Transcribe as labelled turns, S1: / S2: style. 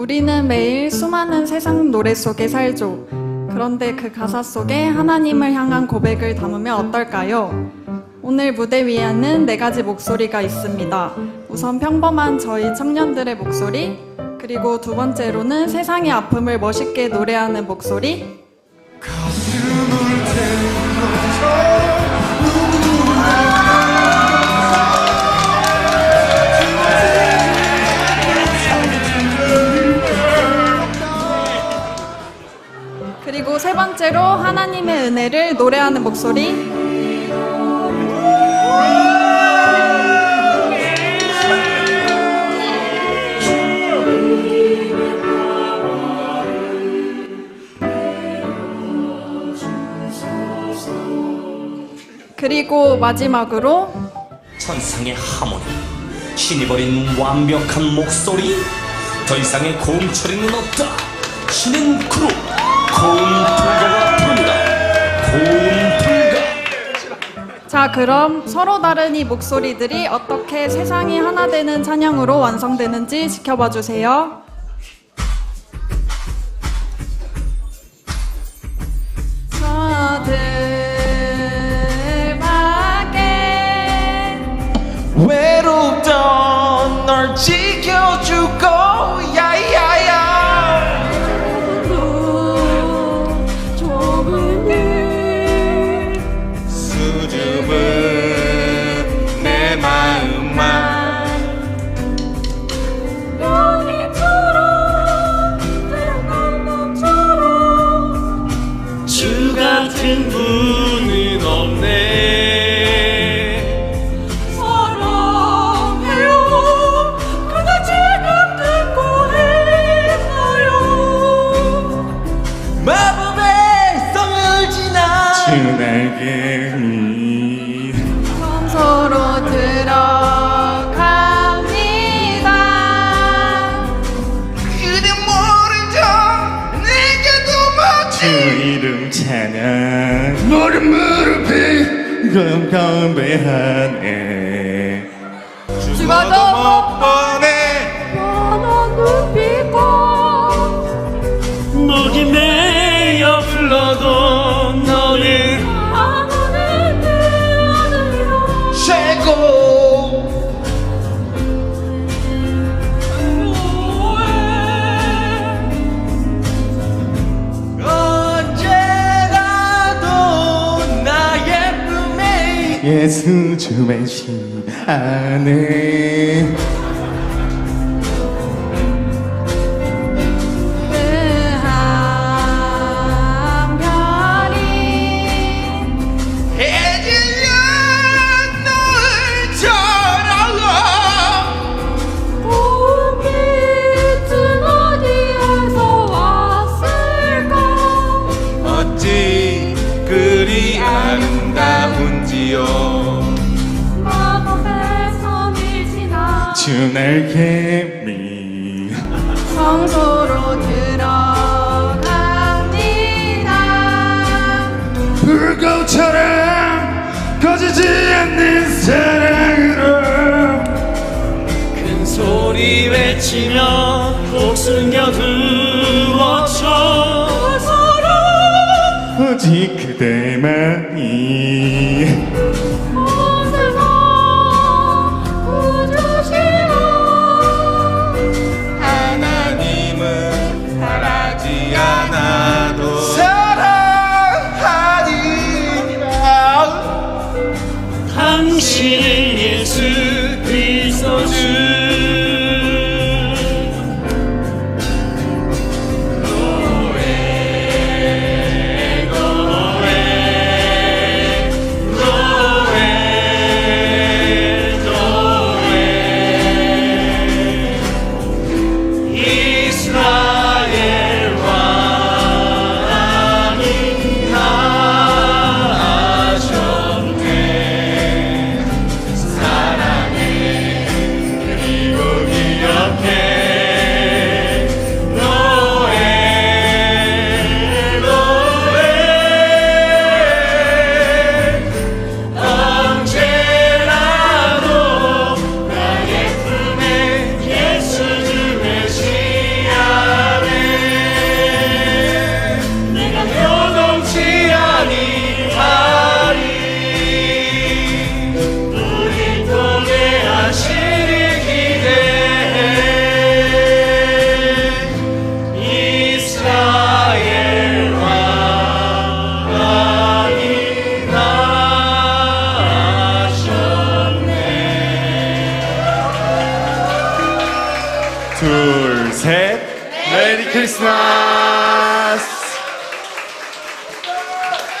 S1: 우리는 매일 수많은 세상 노래 속에 살죠. 그런데 그 가사 속에 하나님을 향한 고백을 담으면 어떨까요? 오늘 무대 위에는 네 가지 목소리가 있습니다. 우선 평범한 저희 청년들의 목소리, 그리고 두 번째로는 세상의 아픔을 멋있게 노래하는 목소리, 그리고 세 번째로 하나님의 은혜를 노래하는 목소리. 그리고 마지막으로
S2: 천상의 하모니 신이 버린 완벽한 목소리 더 이상의 고음 처리는 없다 신은 그룹
S1: 자, 그럼 서로 다른 이 목소리들이 어떻게 세상이 하나 되는 찬양으로 완성되는지 지켜봐 주세요.
S3: 외롭던 널 지켜주고 마법의 성을 지나 주날개 찬양 모른 무릎이 건강배하네.
S1: 죽어도
S3: 예수 주의 신 안에 주날 개미.
S1: 성소로 들어갑니다.
S3: 불꽃처럼 꺼지지 않는 사랑으로. 큰 소리 외치며 목숨겨 들어쳐. 오직 그대만이 당신 예 둘, 셋. 메리
S4: 크리스마스!